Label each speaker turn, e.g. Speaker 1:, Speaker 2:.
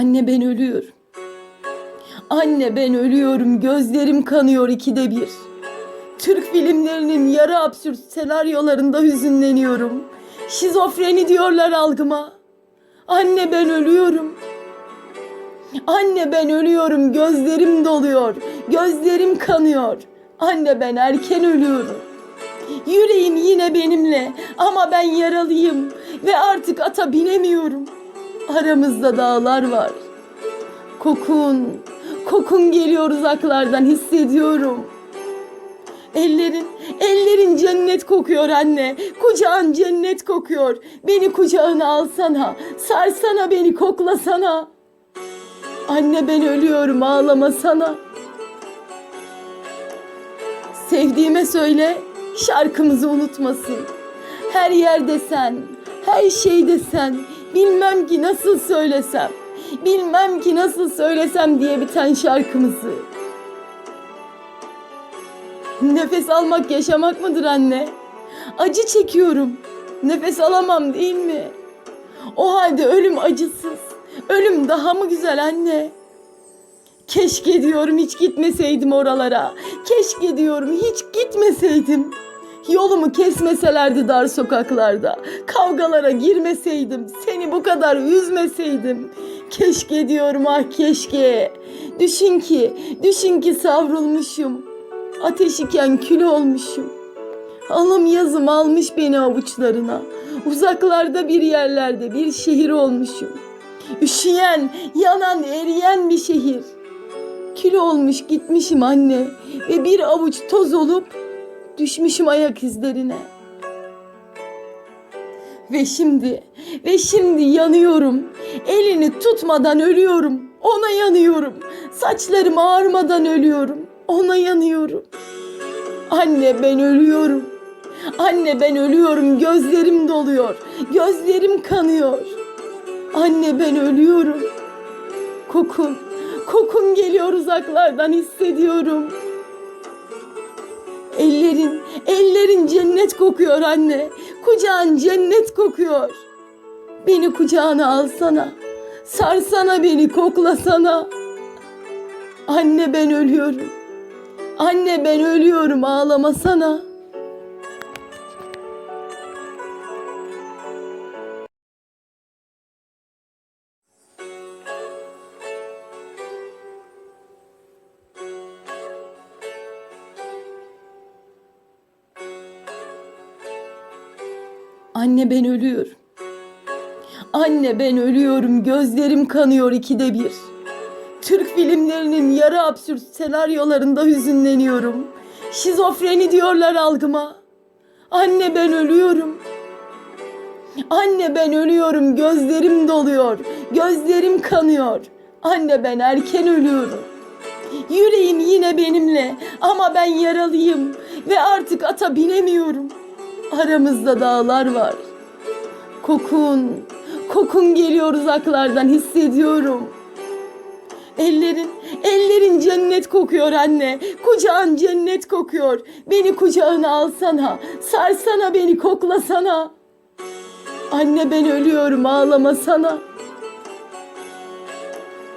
Speaker 1: Anne ben ölüyorum. Anne ben ölüyorum. Gözlerim kanıyor ikide bir. Türk filmlerinin yarı absürt senaryolarında hüzünleniyorum. Şizofreni diyorlar algıma. Anne ben ölüyorum. Anne ben ölüyorum. Gözlerim doluyor. Gözlerim kanıyor. Anne ben erken ölüyorum. Yüreğim yine benimle ama ben yaralıyım ve artık ata binemiyorum. Aramızda dağlar var. Kokun, kokun geliyor uzaklardan hissediyorum. Ellerin, ellerin cennet kokuyor anne. Kucağın cennet kokuyor. Beni kucağına alsana. Sarsana beni koklasana. Anne ben ölüyorum ağlamasana. Sevdiğime söyle şarkımızı unutmasın. Her yerde sen, her şeyde sen. Bilmem ki nasıl söylesem. Bilmem ki nasıl söylesem diye biten şarkımızı. Nefes almak yaşamak mıdır anne? Acı çekiyorum. Nefes alamam değil mi? O halde ölüm acısız. Ölüm daha mı güzel anne? Keşke diyorum hiç gitmeseydim oralara. Keşke diyorum hiç gitmeseydim. Yolumu kesmeselerdi dar sokaklarda. Kavgalara girmeseydim. Seni bu kadar üzmeseydim. Keşke diyorum ah keşke. Düşün ki, düşün ki savrulmuşum. Ateş iken kül olmuşum. Alım yazım almış beni avuçlarına. Uzaklarda bir yerlerde bir şehir olmuşum. Üşüyen, yanan, eriyen bir şehir. Kül olmuş gitmişim anne ve bir avuç toz olup düşmüşüm ayak izlerine. Ve şimdi, ve şimdi yanıyorum. Elini tutmadan ölüyorum. Ona yanıyorum. Saçlarım ağarmadan ölüyorum. Ona yanıyorum. Anne ben ölüyorum. Anne ben ölüyorum. Gözlerim doluyor. Gözlerim kanıyor. Anne ben ölüyorum. Kokun, kokun geliyor uzaklardan hissediyorum. Ellerin, ellerin cennet kokuyor anne. Kucağın cennet kokuyor. Beni kucağına alsana. Sarsana beni, koklasana. Anne ben ölüyorum. Anne ben ölüyorum ağlamasana. Anne ben ölüyorum. Anne ben ölüyorum. Gözlerim kanıyor ikide bir. Türk filmlerinin yarı absürt senaryolarında hüzünleniyorum. Şizofreni diyorlar algıma. Anne ben ölüyorum. Anne ben ölüyorum. Gözlerim doluyor. Gözlerim kanıyor. Anne ben erken ölüyorum. Yüreğim yine benimle ama ben yaralıyım ve artık ata binemiyorum. Aramızda dağlar var. Kokun, kokun geliyor uzaklardan hissediyorum. Ellerin, ellerin cennet kokuyor anne. Kucağın cennet kokuyor. Beni kucağına alsana. Sarsana beni koklasana. Anne ben ölüyorum ağlamasana.